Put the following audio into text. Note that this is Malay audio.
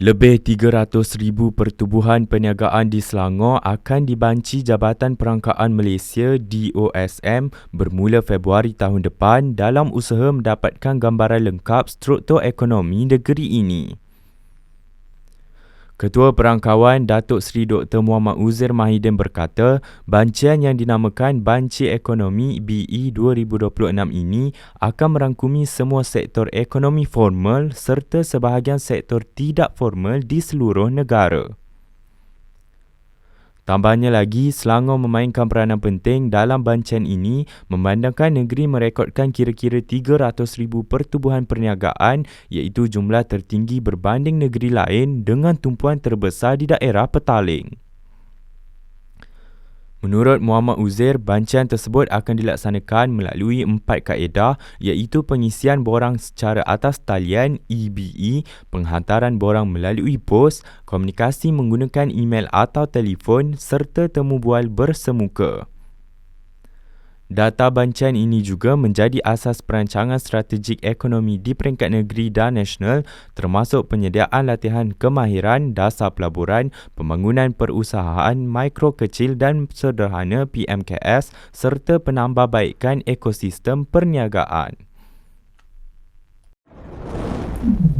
Lebih 300,000 pertubuhan perniagaan di Selangor akan dibanci Jabatan Perangkaan Malaysia DOSM bermula Februari tahun depan dalam usaha mendapatkan gambaran lengkap struktur ekonomi negeri ini. Ketua Perangkawan Datuk Seri Dr. Muhammad Uzair Mahidin berkata, bancian yang dinamakan Banci Ekonomi BE 2026 ini akan merangkumi semua sektor ekonomi formal serta sebahagian sektor tidak formal di seluruh negara. Tambahnya lagi, Selangor memainkan peranan penting dalam bancian ini memandangkan negeri merekodkan kira-kira 300,000 pertubuhan perniagaan iaitu jumlah tertinggi berbanding negeri lain dengan tumpuan terbesar di daerah Petaling. Menurut Muhammad Uzair, bancian tersebut akan dilaksanakan melalui empat kaedah iaitu pengisian borang secara atas talian EBE, penghantaran borang melalui pos, komunikasi menggunakan email atau telefon serta temu bual bersemuka. Data bancian ini juga menjadi asas perancangan strategik ekonomi di peringkat negeri dan nasional termasuk penyediaan latihan kemahiran dasar pelaburan, pembangunan perusahaan mikro kecil dan sederhana PMKS serta penambahbaikan ekosistem perniagaan. Thank you.